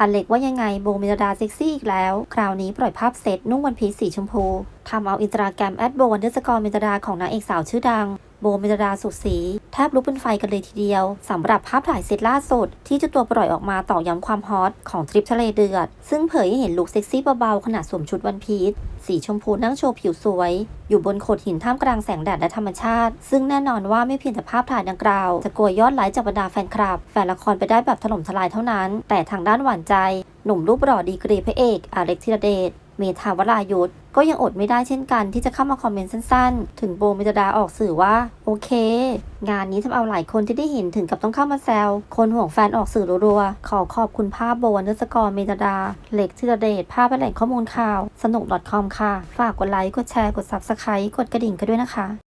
อเล็กว่ายังไงโบเมลดาเซ็กซี่อีกแล้ว คราวนี้ปล่อยภาพเซตนุ่งวันพีซสีชมพูทำเอาอินสตาแกรมแอดโบวันเดอร์สกอร์เมลดาของนางเอกสาวชื่อดัง โบเมลดาสุดสีแทบลุกเป็นไฟกันเลยทีเดียวสำหรับภาพถ่ายเซตล่าสุด ที่จ้าตัวปล่อยออกมาต่อย้ำความฮอตของทริปทะเลเดือด ซึ่งเผยให้เห็นลุคเซ็กซี่เบาๆขณะสวมชุดวันพีซสีชมพูนั่งโชว์ผิวสวย อยู่บนโขดหินท่ามกลางแสงแดดและธรรมชาติ ซึ่งแน่นอนว่าไม่เพียงแต่ภาพถ่ายดังกล่าว จะโกยยอดไลค์จากบรรดาแฟนคลับ แฟนละครไปได้แบบถล่มทลายเท่านั้น แต่ทางด้านหวานใจ หนุ่มรูปหล่อดีกรีพระเอกอาเล็กธีรเดช เมธาวรายุทธก็ยังอดไม่ได้เช่นกันที่จะเข้ามาคอมเมนต์สั้นๆ ถึงโบเมตดาออกสื่อว่า โอเค งานนี้ทำเอาหลายคนที่ได้เห็นถึงกับต้องเข้ามาแซว คนห่วงแฟนออกสื่อรัวๆ ขอขอบคุณภาพโบวันเดอร์สกอร์เมตดา เล็กธีรเดชภาพเป็นแหล่งข้อมูลข่าว สนุก .com ค่ะ ฝากกดไลค์กดแชร์กด subscribe กดกระดิ่งกันด้วยนะคะ